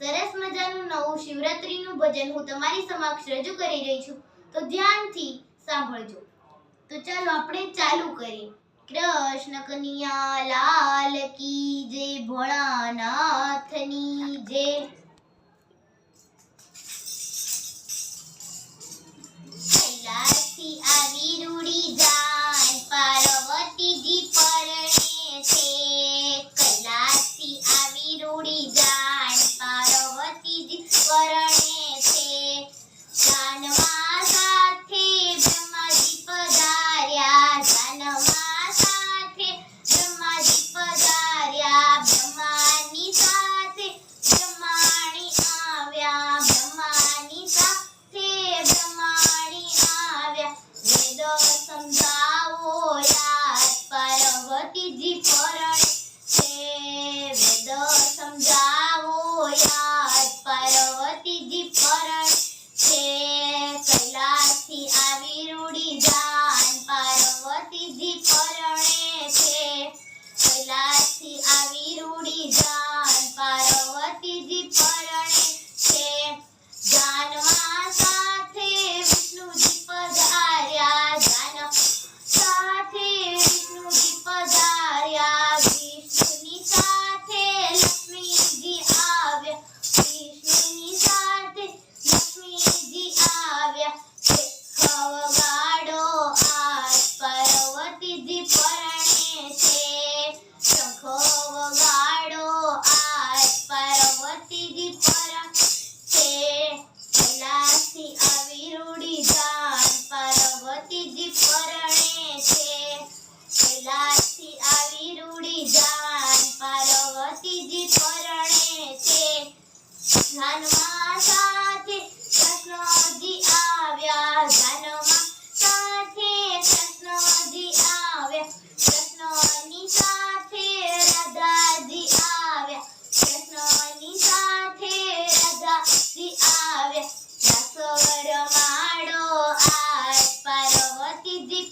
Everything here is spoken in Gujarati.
સરસ મજાનું નવું શિવરાત્રીનું ભજન હું તમારી સમક્ષ રજૂ કરી રહી છું. તો ધ્યાનથી સાંભળજો. તો ચાલો આપણે ચાલુ કરીએ. કૃષ્ણ કનિયા લાલ કી જય ભોળાનાથની જે ધનમાં સાથે કૃષ્ણજી આવ્યા. ધનમાં સાથે કૃષ્ણજી આવ્યા. કૃષ્ણની સાથે રાધાજી આવ્યા. કૃષ્ણની સાથે રાધાજી આવ્યા. રસોડ માળો આ પાર્વતીજી